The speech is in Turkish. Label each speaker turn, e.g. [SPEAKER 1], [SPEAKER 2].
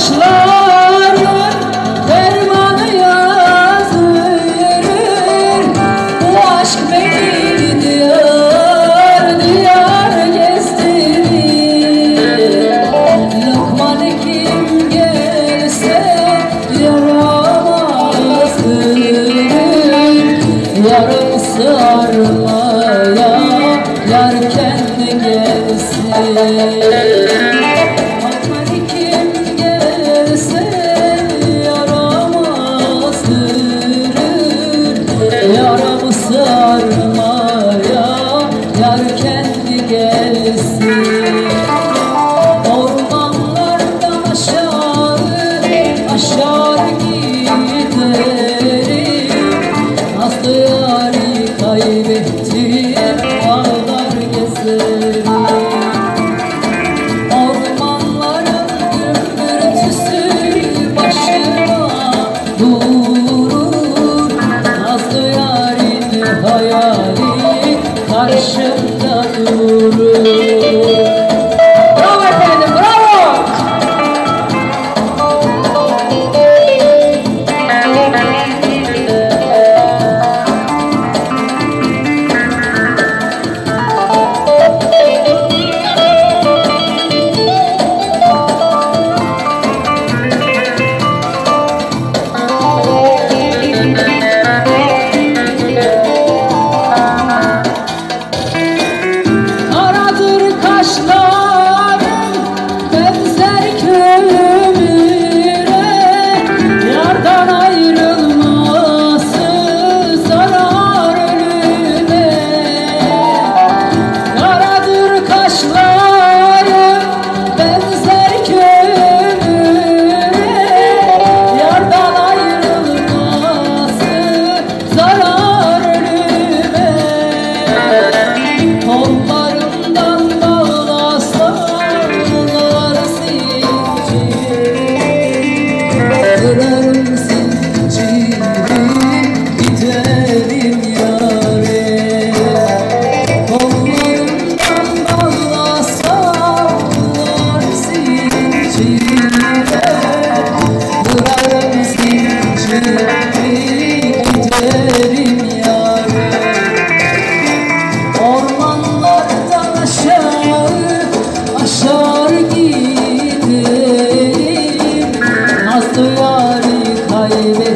[SPEAKER 1] Yaşların fermanı yazılır. Bu aşk beni diyar gezdirir. Lokman kim gelse yaramazdır Yarım sarmaya yar kendi gelsin. Yar kendi gelsin. Ormanlardan aşağı aşağı giderim. Aslı yari kaybettim. Thank you. यारी खाई